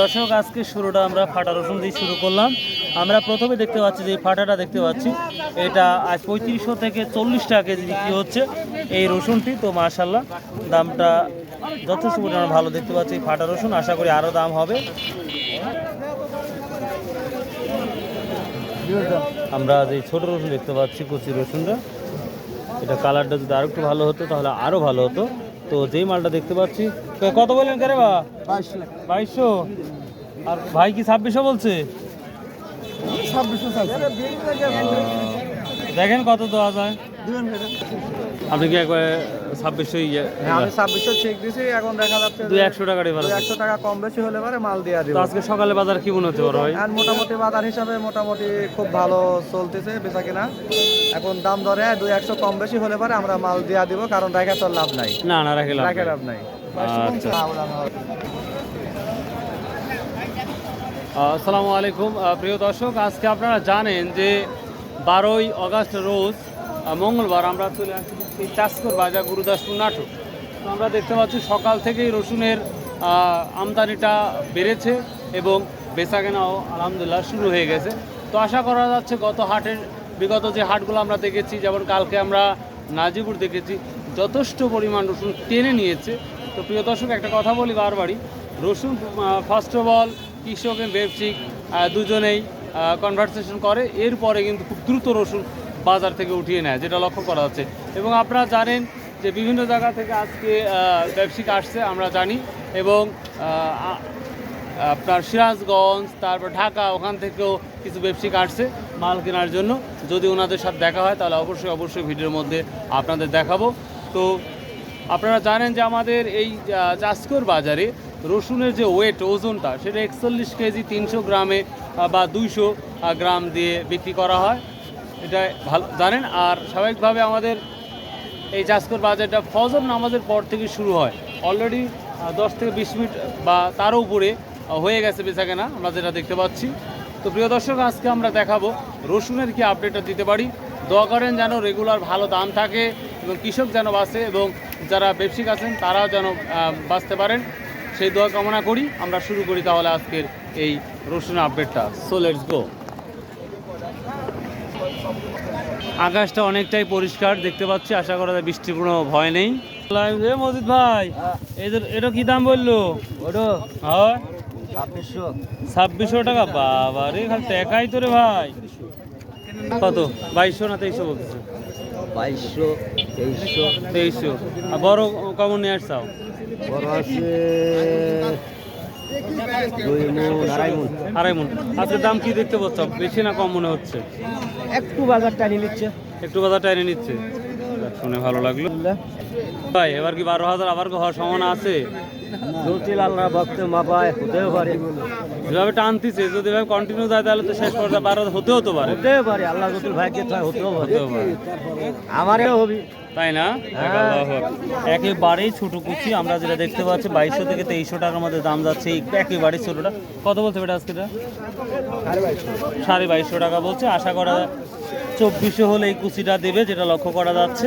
দর্শক, আজকে শুরুটা আমরা ফাটা রসুন দিয়ে শুরু করলাম। আমরা প্রথমে দেখতে পাচ্ছি যে ফাটাটা দেখতে পাচ্ছি, এটা আজ পঁয়ত্রিশশো থেকে চল্লিশ টাকা কেজি বিক্রি হচ্ছে এই রসুনটি। তো মাশাল্লাহ দামটা যথেষ্ট পরিমাণে ভালো দেখতে পাচ্ছি ফাটা রসুন, আশা করি আরও দাম হবে। আমরা যে ছোট রসুন দেখতে পাচ্ছি, কচি রসুনটা, এটা কালারটা যদি আরও একটু ভালো হতো, তাহলে আরও ভালো হতো। তো যেই মালটা দেখতে পাচ্ছি কত বললেন কেরে বা? বাইশশো আর ভাই কি ছাব্বিশশো বলছে? দেখেন কত দেওয়া যায়। আপনি কি একবার ছাব্বিশশো ইয়ে হ্যাঁ আমি ছাব্বিশশো চেক দিছি এখন দেখা যাচ্ছে দুই একশো টাকা ডিফারেন্স একশো টাকা কম বেশি হলে পারে মাল দিয়ে আজকে সকালে বাজার কি মনে আর মোটামুটি বাজার হিসাবে মোটামুটি খুব ভালো চলতেছে বেচা কিনা। এখন দাম ধরে দুই একশো কম বেশি হলে পারে আমরা মাল দিয়া দিব কারণ রেখে তো লাভ নাই। না না রাখে লাভ রেখে লাভ নাই। আচ্ছা। আসসালামু আলাইকুম। প্রিয় দর্শক আজকে আপনারা জানেন যে বারোই আগস্ট রোজ মঙ্গলবার আমরা চলে আসছি এই চাষকর বাজার গুরুদাসপুর নাটক। তো আমরা দেখতে পাচ্ছি সকাল থেকেই রসুনের আমদানিটা বেড়েছে এবং বেচাকেনাও আলহামদুলিল্লাহ শুরু হয়ে গেছে। তো আশা করা যাচ্ছে গত হাটের বিগত যে হাটগুলো আমরা দেখেছি, যেমন কালকে আমরা নাজিপুর দেখেছি, যথেষ্ট পরিমাণ রসুন টেনে নিয়েছে। তো প্রিয় দর্শক, একটা কথা বলি বারবারই। রসুন ফার্স্ট অফ অল কৃষক এবং ব্যবসায়িক দুজনেই কনভারসেশন করে। এরপরে কিন্তু খুব দ্রুত রসুন বাজার থেকে উঠিয়ে নেয়, যেটা লক্ষ্য করা যাচ্ছে। এবং আপনারা জানেন যে বিভিন্ন জায়গা থেকে আজকে ব্যবসায়িক আসছে, আমরা জানি। এবং আপনার সিরাজগঞ্জ, তারপর ঢাকা, ওখান থেকেও কিছু ব্যবসায়িক আসছে মাল কেনার জন্য। যদি ওনাদের সাথে দেখা হয়, তাহলে অবশ্যই অবশ্যই ভিডিওর মধ্যে আপনাদের দেখাবো। তো, আপনারা জানেন যে আমাদের এই চাষকর বাজারে রসুনের যে ওয়েট ওজনটা, সেটা একচল্লিশ কেজি তিনশো গ্রামে বা দুইশো গ্রাম দিয়ে বিক্রি করা হয়। এটা ভালো। জানেন, আর স্বাভাবিকভাবে আমাদের এই চাষকর বাজারটা ফজর নামাজের পর থেকে শুরু হয়। অলরেডি দশ থেকে বিশ মিনিট বা তারও উপরে হয়ে গেছে বেচাকেনা, আমরা যেটা দেখতে পাচ্ছি। তো প্রিয় দর্শক, আজকে আমরা দেখাবো রসুনের কি আপডেটটা দিতে পারি। দোয়া করেন যেন রেগুলার ভালো দাম থাকে এবং কৃষক যেন বাঁচে এবং যারা ব্যবসায়িক আছেন, তারাও যেন বাঁচতে পারেন। সেই দোয়া কামনা করি। আমরা শুরু করি তাহলে আজকের এই রসুনের আপডেটটা সো লেটস গো আকাশটা অনেকটাই পরিষ্কার দেখতে পাচ্ছি আশা করা যায় বৃষ্টির কোনো ভয় নেই। মজিদ ভাই এদের এটা কি দাম বলল? ছাব্বিশশো। টাকা? বাবা রে খালি টাকাই তো রে ভাই। কত? বাইশশো না তেইশশো বলতেছে? বাইশশো তেইশশো। তেইশশো। আর বড় কমন নিয়ে আসছাও বড় আছে আড়াই মন। আজকে দাম কি দেখতে পাচ্ছ? বেশি না কম মনে হচ্ছে? একটু বাজার নিচ্ছে। একটু টাইনে নিচ্ছে। শুনে ভালো লাগল। ভাই এবার কি বারো হাজার আবার হওয়ার সম্ভাবনা আছে? জটিল আল্লাহ ভক্ত মাপায় হতেও পারে। যেভাবে টানতিছে যদি এভাবে কন্টিনিউ যায় তাহলে তো শেষ পর্যায়ে বারো হতে হতে পারে। হতেও পারে আল্লাহ জটিল ভাগ্যে থাকে হতেও পারে। হতেও পারে। আমারও হবি। তাই না? একেবারেই ছোট কুচি, আমরা যেটা দেখতে পাচ্ছি, বাইশশো থেকে তেইশশো টাকার মধ্যে দাম যাচ্ছে, এই একেবারেই ছোটটা। কত বলছে বেটা আজকে? সাড়ে বাইশশো টাকা বলছে। আশা করা চব্বিশশো হলে এই কুচিটা দেবে, যেটা লক্ষ্য করা যাচ্ছে।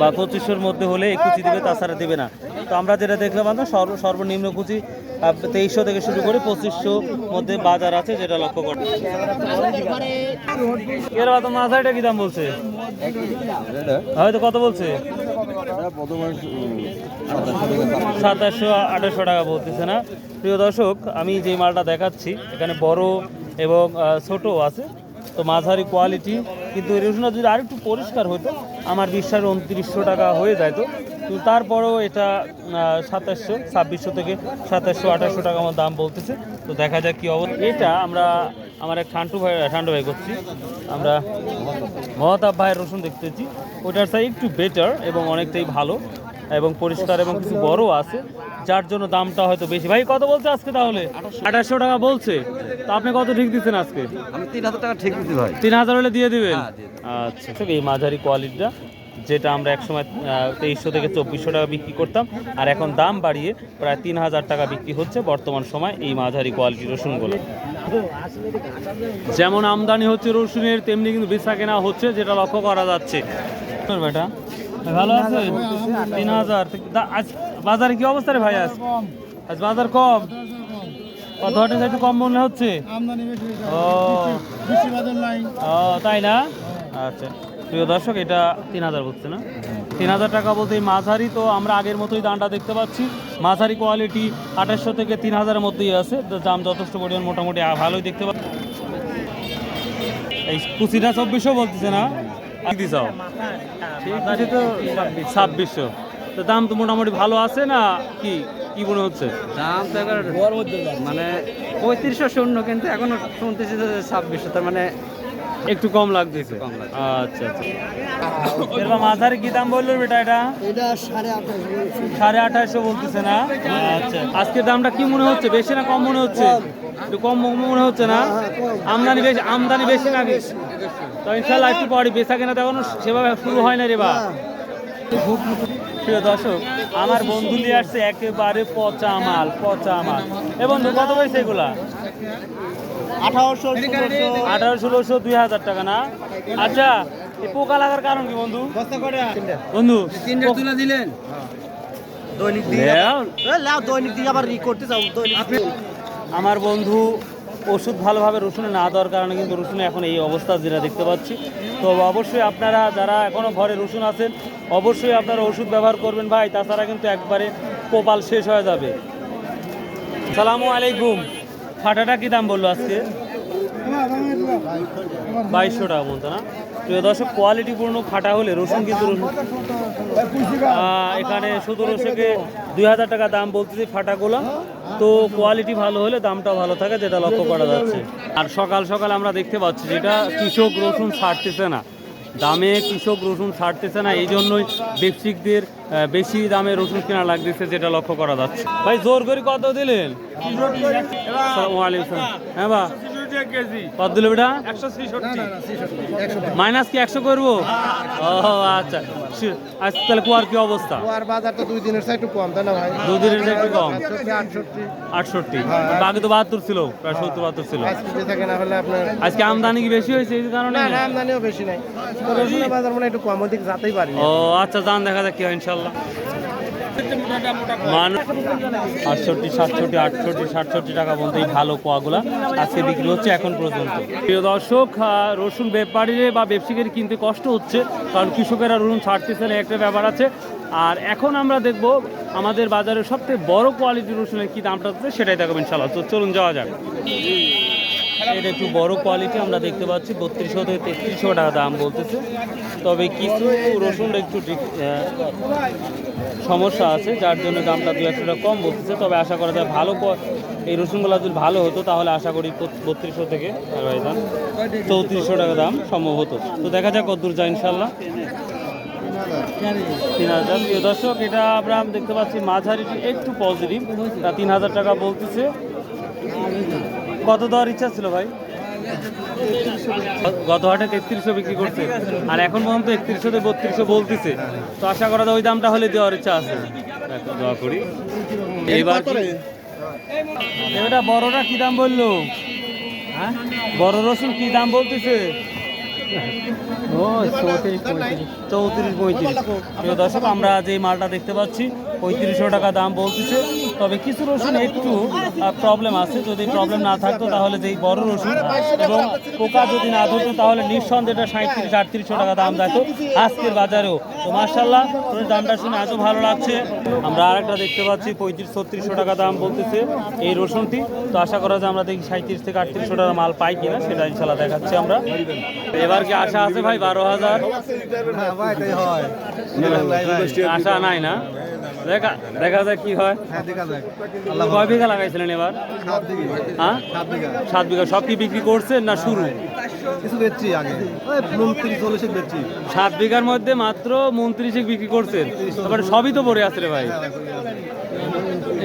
বা পঁচিশশোর মধ্যে হলে এই কুচি দেবে, তাছাড়া দেবে না। তো আমরা যেটা দেখলাম আমরা সর্বনিম্ন কুচি তেইশশো থেকে শুরু করে পঁচিশশো মধ্যে বাজার আছে যেটা লক্ষ্য করে এর বাদ মাথাটা কি দাম বলছে? হয়তো কত বলছে? সাতাশশো, আঠাশশো টাকা বলতেছে না? প্রিয় দর্শক, আমি যে মালটা দেখাচ্ছি, এখানে বড় এবং ছোট আছে। তো মাঝারি কোয়ালিটি কিন্তু এই রসুনটা যদি আরেকটু পরিষ্কার হতো আমার বিশ্বাস উনত্রিশশো টাকা হয়ে যেত কিন্তু তারপরেও এটা সাতাশশো ছাব্বিশশো থেকে সাতাশশো আঠাশশো টাকা আমার দাম বলতেছে। তো দেখা যাক কী অবস্থা। এটা আমরা আমার এক ঠান্টু ভাই ঠান্ডু ভাই করছি। আমরা মহতাব ভাইয়ের রসুন দেখতেছি। ওটার সাই একটু বেটার এবং অনেকটাই ভালো এবং পরিষ্কার এবং কিছু বড় আছে। যার জন্য দামটা হয়তো বেশি। ভাই কত বলছে আজকে তাহলে? আঠাশশো টাকা বলছে। তো আপনি কত ঠিক দিচ্ছেন আজকে? আমি তিন হাজার টাকা ঠিক দিতে ভাই। তিন হাজার হলে দিয়ে দিবেন? হ্যাঁ, আচ্ছা এই মাঝারি কোয়ালিটিটা যেটা আমরা একসময় তেইশশো থেকে চব্বিশশো টাকা বিক্রি করতাম। আর এখন দাম বাড়িয়ে প্রায় তিন হাজার টাকা বিক্রি হচ্ছে বর্তমান সময় এই মাঝারি কোয়ালিটি রসুনগুলো। যেমন আমদানি হচ্ছে রসুনের তেমনি কিন্তু বেচা কেনা হচ্ছে যেটা লক্ষ্য করা যাচ্ছে। বেটা ভালো আছে? তিন হাজার আজ বাজারে কি অবস্থা রে ভাই আজ? আজ বাজার কম? একটু কম মনে হচ্ছে? ও তাই না? আচ্ছা। প্রিয় দর্শক এটা তিন হাজার বলছে না? তিন হাজার টাকা বলতে এই মাঝারি তো আমরা আগের মতোই দামটা দেখতে পাচ্ছি। মাঝারি কোয়ালিটি আঠাশশো থেকে তিন হাজারের মধ্যেই আছে। দাম যথেষ্ট পরিমাণ মোটামুটি ভালোই দেখতে পাচ্ছি। এই কুচিটা চব্বিশশো বলতেছে না? দিছাও ছাব্বিশশো। তো দাম তো মোটামুটি ভালো আছে না কি? কি মনে হচ্ছে? দাম তো এবার মানে পঁয়ত্রিশশো শূন্য কিন্তু এখনও শুনতেছি যে ছাব্বিশশো তার মানে একটু কম লাগতেছে। আচ্ছা আচ্ছা। মাঝারি কি দাম বলল বেটা এটা? সাড়ে আঠাশ আঠাশশো বলতেছে না? আচ্ছা। আজকের দামটা কি মনে হচ্ছে? বেশি না কম মনে হচ্ছে? একটু কম মনে হচ্ছে না? আমদানি বেশি আমদানি বেশি নাকি? তো ইনশাল্লাহ একটু পরে বেচা কেনা তো এখনও সেভাবে শুরু হয় না রে বা। প্রিয় দর্শক আমার বন্ধু নিয়ে আসছে একেবারে পচা মাল পচা মাল। এ বন্ধু কত পয়সা এগুলা? আঠারোশো আঠারো ষোলোশো। দুই হাজার টাকা না? আচ্ছা এই পোকা লাগার কারণ কি বন্ধু? বন্ধু তিনটে তুলে দিলেন। দৈনিক দিয়ে লেও। দৈনিক দিয়ে আবার করতে যাও দৈনিক আমার বন্ধু ওষুধ ভালোভাবে রসুনে না দেওয়ার কারণে কিন্তু রসুনে এখন এই অবস্থা যেটা দেখতে পাচ্ছি। তো অবশ্যই আপনারা যারা এখনও ঘরে রসুন আছেন অবশ্যই আপনারা ওষুধ ব্যবহার করবেন ভাই। তাছাড়া কিন্তু একবারে কপাল শেষ হয়ে যাবে। সালামু আলাইকুম। ফাটাটা কি দাম বলল আজকে? বাইশশো টাকা মতো না? প্রিয় দর্শক, কোয়ালিটিপূর্ণ ফাটা হলে রসুন কিন্তু রসুন। এখানে সতেরোশোকে দুই হাজার টাকা দাম বলতেছি ফাটাগুলো। তো কোয়ালিটি ভালো হলে দামটা ভালো থাকে, যেটা লক্ষ্য করা যাচ্ছে। আর সকাল সকাল আমরা দেখতে পাচ্ছি যেটা কৃষক রসুন ছাড়তেছে না। দামে কৃষক রসুন ছাড়তেছে না এই জন্যই ব্যবসায়িকদের বেশি দামে রসুন কেনা লাগতেছে যেটা লক্ষ্য করা যাচ্ছে। ভাই জোর করে কত দিলেন। হ্যাঁ বা। কত দিল বেটা? মাইনাস কি একশো করব? ও আচ্ছা। আজ তাহলে কুয়ার কি অবস্থা? আর বাজার তো দুই দিনের একটু কম তাই না ভাই? দুদিনের চেয়ে একটু কম। আটষট্টি আটষট্টি। বাকি তো বাহাত্তর ছিল প্রায় সত্তর বাহাত্তর ছিল। আজকে থাকে না হলে আপনার আজকে আমদানি কি বেশি হয়েছে এই কারণে? না না আমদানিও বেশি নাই। রসুনের বাজার মানে একটু কম ওদিক যাতেই পারি। ও আচ্ছা যান দেখা যাক কি হয় ইনশাল্লাহ। মান আটষট্টি, সাতষট্টি আটষট্টি, সাতষট্টি টাকা বলতে এই ভালো কোয়াগুলা আজকে বিক্রি হচ্ছে এখন পর্যন্ত। প্রিয় দর্শক রসুন ব্যাপারীরে বা ব্যবসায়ীদের কিনতে কষ্ট হচ্ছে, কারণ কৃষকেরা রসুন ছাড়তেছে না, একটা ব্যাপার আছে। আর এখন আমরা দেখব আমাদের বাজারের সবথেকে বড় কোয়ালিটির রসুনের কি দামটা হচ্ছে, সেটাই দেখাবো ইনশাল্লাহ তো চলুন যাওয়া যাক। এটা একটু বড় কোয়ালিটি আমরা দেখতে পাচ্ছি। বত্রিশশো থেকে তেত্রিশশো টাকা দাম বলতেছে। তবে কিছু রসুন একটু সমস্যা আছে, যার জন্য দামটা দু একশো টাকা কম বলতেছে। তবে আশা করা যায় ভালো এই রসুনগুলো যদি ভালো হতো, তাহলে আশা করি বত্রিশশো থেকে দাম, চৌত্রিশশো টাকা দাম সম্ভব হতো। তো দেখা যাক কতদূর যায় ইনশাল্লাহ তিন হাজার। প্রিয় দর্শক, এটা আমরা দেখতে পাচ্ছি মাঝারিটি একটু পজিটিভ তা তিন হাজার টাকা বলতেছে। কত দেওয়ার ইচ্ছা ছিল ভাই? গত হাটে তেত্রিশশো বিক্রি করছে। আর এখন পর্যন্ত একত্রিশশো থেকে বত্রিশশো বলতেছে। তো আশা করা যায় ওই দামটা হলে দেওয়ার ইচ্ছা আছে। দোয়া করি। এবার কি- এটা বড়টা কি দাম বলল? হ্যাঁ? বড় রসুন কি দাম বলতেছে? ও চৌত্রিশ পঁয়ত্রিশ। দর্শক আমরা যে মালটা দেখতে পাচ্ছি পঁয়ত্রিশশো টাকা দাম বলতেছে। তবে কিছু রসুন একটু প্রবলেম আছে। যদি প্রবলেম না থাকতো তাহলে যেই বড় রসুন এবং পোকা যদি না ধরতো তাহলে নিঃসন্দেহে এটা সাঁত্রিশ আটত্রিশশো টাকা দাম দেখো আজকের বাজারেও। তো মার্শাল্লাহ তোর দামটা শুনে এত ভালো লাগছে। আমরা আরেকটা দেখতে পাচ্ছি পঁয়ত্রিশ ছত্রিশশো টাকা দাম বলতেছে এই রসুনটি। তো আশা করা যায় আমরা দেখি সাঁত্রিশ থেকে আটত্রিশশো টাকা মাল পাই কিনা সেটা ইনশাল্লাহ দেখাচ্ছি আমরা। এবার কি আশা আছে ভাই? বারো হাজার? হ্যাঁ। আশা নাই না? দেখা দেখা যাক কি হয়। হ্যাঁ দেখা কয় বিঘা লাগাইছিলেন এবার? সাত হ্যাঁ? সাত বিঘা। সব কি বিক্রি করছেন না শুরু? কিছু বেচছি আগে। সাত বিঘার মধ্যে মাত্র উনত্রিশে বিক্রি করছেন। তারপরে সবই তো পড়ে আছে রে ভাই।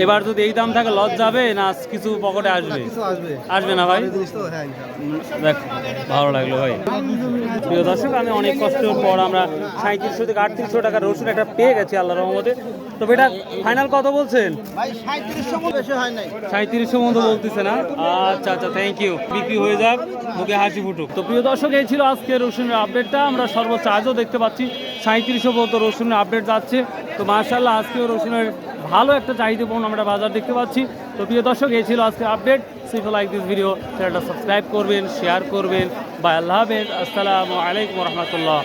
এবার যদি এই দাম থাকে লস যাবে না কিছু পকেটে আসবে? আসবে। না ভাই? হ্যাঁ। দেখ ভালো লাগল ভাই। প্রিয় দর্শক আমি অনেক কষ্টের পর আমরা সাঁত্রিশশো থেকে আটত্রিশশো টাকা রসুন একটা পেয়ে গেছি আল্লাহ রহমতে। তো এটা ফাইনাল কত বলছেন? সাঁত্রিশশো মতো বলতেছে না? আচ্ছা আচ্ছা থ্যাংক ইউ বিক্রি হয়ে যাক মুখে হাসি ফুটুক। তো প্রিয় দর্শক এই ছিল আজকে রসুনের আপডেটটা আমরা সর্বোচ্চ আজও দেখতে পাচ্ছি। সাঁত্রিশশো মতো রসুনের আপডেট যাচ্ছে। তো মার্শাল্লাহ আজকেও রসুনের ভালো একটা চাহিদাপূর্ণ আমরা বাজার দেখতে পাচ্ছি। তো প্রিয় দর্শক, এই ছিল আজকে আপডেট। সিফ লাইক দিস ভিডিও চ্যানেলটা সাবস্ক্রাইব করবেন শেয়ার করবেন। বা আল্লাহ হাফেজ। আসসালামু আলাইকুম রহমতুল্লাহ।